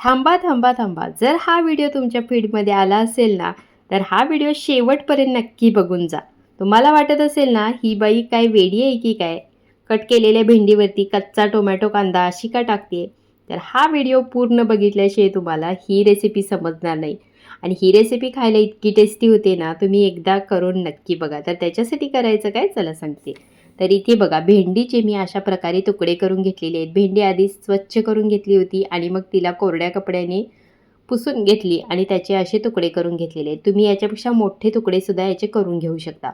थांबा थांबा थांबा. जर हा व्हिडिओ तुमच्या फीडमध्ये आला असेल ना तर हा व्हिडिओ शेवटपर्यंत नक्की बघून जा. तुम्हाला वाटत असेल ना ही बाई काय वेडी आहे की काय? कट केलेल्या भेंडीवरती कच्चा टोमॅटो कांदा अशी का टाकते तर हा व्हिडिओ पूर्ण बघितल्याशिवाय तुम्हाला ही रेसिपी समजणार नाही. आणि ही रेसिपी खायला इतकी टेस्टी होते ना तुम्ही एकदा करून नक्की बघा. तर त्याच्यासाठी करायचं काय? चला सांगते. तर इथे बघा भेंडीचे मी अशा प्रकारे तुकडे करून घेतलेले आहेत. भेंडी आधी स्वच्छ करून घेतली होती आणि मग तिला कोरड्या कपड्याने पुसून घेतली आणि त्याचे असे तुकडे करून घेतलेले आहेत. तुम्ही याच्यापेक्षा मोठे तुकडेसुद्धा याचे करून घेऊ शकता.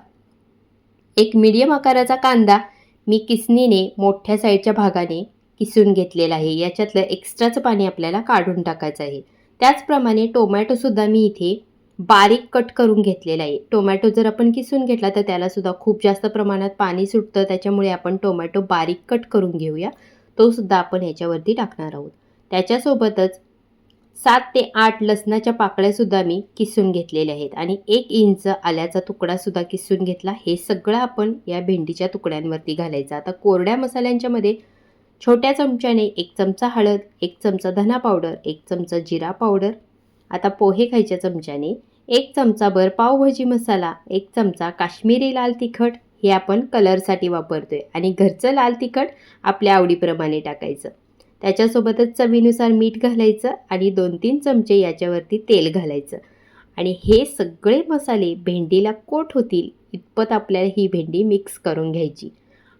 एक मीडियम आकाराचा कांदा मी किसनीने मोठ्या साईडच्या भागाने किसून घेतलेला आहे. याच्यातलं एक्स्ट्राचं पाणी आपल्याला काढून टाकायचं आहे. त्याचप्रमाणे टोमॅटोसुद्धा मी इथे बारीक कट करून घेतलेला आहे. टोमॅटो जर आपण किसून घेतला तर त्यालासुद्धा खूप जास्त प्रमाणात पाणी सुटतं. त्याच्यामुळे आपण टोमॅटो बारीक कट करून घेऊया. तोसुद्धा आपण ह्याच्यावरती टाकणार आहोत. त्याच्यासोबतच सात ते आठ लसणाच्या पाकळ्यासुद्धा मी किसून घेतलेल्या आहेत. आणि एक इंच आल्याचा तुकडासुद्धा किसून घेतला. हे सगळं आपण या भेंडीच्या तुकड्यांवरती घालायचं. आता कोरड्या मसाल्यांच्यामध्ये छोट्या चमच्याने एक चमचा हळद एक चमचा धना पावडर एक चमचा जिरा पावडर आता पोहे खायच्या चमच्याने एक चमचाभर पावभाजी मसाला एक चमचा काश्मीरी लाल तिखट हे आपण कलरसाठी वापरतोय. आणि घरचं लाल तिखट आपल्या आवडीप्रमाणे टाकायचं. त्याच्यासोबतच चवीनुसार मीठ घालायचं आणि दोन तीन चमचे याच्यावरती तेल घालायचं. आणि हे सगळे मसाले भेंडीला कोट होतील इतपत आपल्याला ही भेंडी मिक्स करून घ्यायची.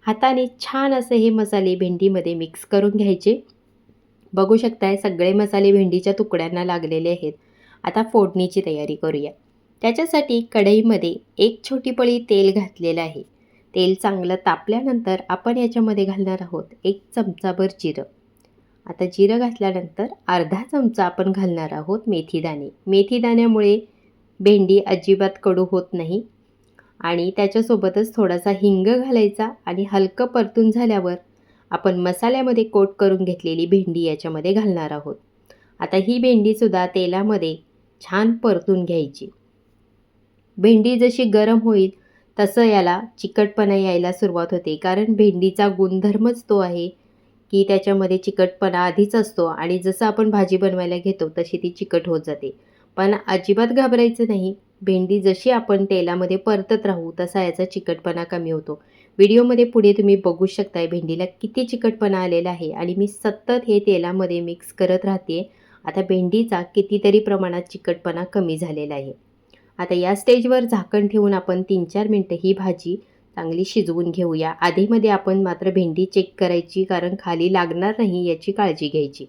हाताने छान असे हे मसाले भेंडीमध्ये मिक्स करून घ्यायचे. बघू शकताय सगळे मसाले भेंडीच्या तुकड्यांना लागलेले आहेत. आता फोडणीची तयारी करूया. त्याच्यासाठी कढईमध्ये एक छोटी पळी तेल घातलेलं आहे. तेल चांगलं तापल्यानंतर आपण याच्यामध्ये घालणार आहोत एक चमचाभर जिरं. आता जिरं घातल्यानंतर अर्धा चमचा आपण घालणार आहोत मेथीदाणे मेथीदाण्यामुळे भेंडी अजिबात कडू होत नाही आणि त्याच्यासोबतच थोडासा हिंग घालायचा आणि हलकं परतून झाल्यावर आपण मसाल्यामध्ये कोट करून घेतलेली भेंडी याच्यामध्ये घालणार आहोत. आता ही भेंडीसुद्धा तेलामध्ये छान परतून घ्यायची. भेंडी जशी गरम होईल तसं याला चिकटपणा यायला सुरुवात होते. कारण भेंडीचा गुणधर्मच तो आहे की त्याच्यामध्ये चिकटपणा आधीच असतो आणि जसं आपण भाजी बनवायला घेतो तशी ती चिकट होत जाते. पण अजिबात घाबरायचं नाही. भेंडी जशी आपण तेलामध्ये परतत राहू तसा याचा चिकटपणा कमी होतो. व्हिडिओमध्ये पुढे तुम्ही बघू शकताय भेंडीला किती चिकटपणा आलेला आहे आणि मी सतत हे तेलामध्ये मिक्स करत राहते आता भेंडीचा कितीतरी प्रमाणात चिकटपणा कमी झालेला आहे. आता या स्टेजवर झाकण ठेवून आपण तीन चार मिनटं ही भाजी चांगली शिजवून घेऊया. आधीमध्ये आपण मात्र भेंडी चेक करायची कारण खाली लागणार नाही याची काळजी घ्यायची.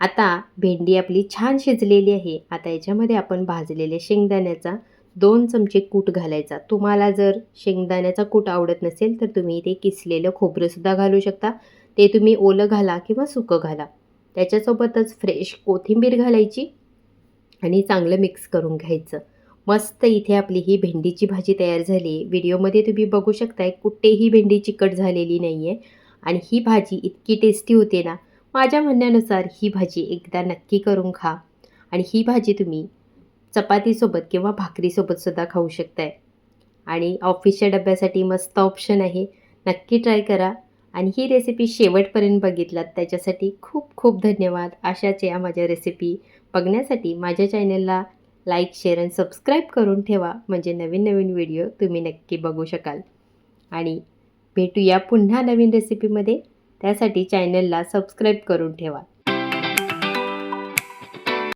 आता भेंडी आपली छान शिजलेली आहे. आता याच्यामध्ये आपण भाजलेल्या शेंगदाण्याचा दोन चमचे कूट घालायचा. तुम्हाला जर शेंगदाण्याचा कूट आवडत नसेल तर तुम्ही ते किसलेलं खोबरंसुद्धा घालू शकता. ते तुम्ही ओलं घाला किंवा सुकं घाला. त्याच्यासोबतच फ्रेश कोथिंबीर घालायची आणि चांगलं मिक्स करून घ्यायचं. मस्त इथे आपली ही भेंडीची भाजी तयार झाली. व्हिडिओमध्ये तुम्ही बघू शकताय कुठेही भेंडी चिकट झालेली नाही आहे आणि ही भाजी इतकी टेस्टी होते ना माझ्या म्हणण्यानुसार ही भाजी एकदा नक्की करून खा. आणि ही भाजी तुम्ही चपातीसोबत किंवा भाकरीसोबतसुद्धा खाऊ शकताय. आणि ऑफिसच्या डब्यासाठी मस्त ऑप्शन आहे. नक्की ट्राय करा. आणि ही रेसिपी शेवटपर्यंत बघितलात त्याच्यासाठी खूप खूप धन्यवाद. अशाच या माझ्या रेसिपी बघण्यासाठी माझ्या चॅनलला लाईक शेअर आणि सबस्क्राईब करून ठेवा. म्हणजे नवीन नवीन व्हिडिओ तुम्ही नक्की बघू शकाल. आणि भेटूया पुन्हा नवीन रेसिपीमध्ये त्यासाठी चॅनलला सबस्क्राईब करून ठेवा.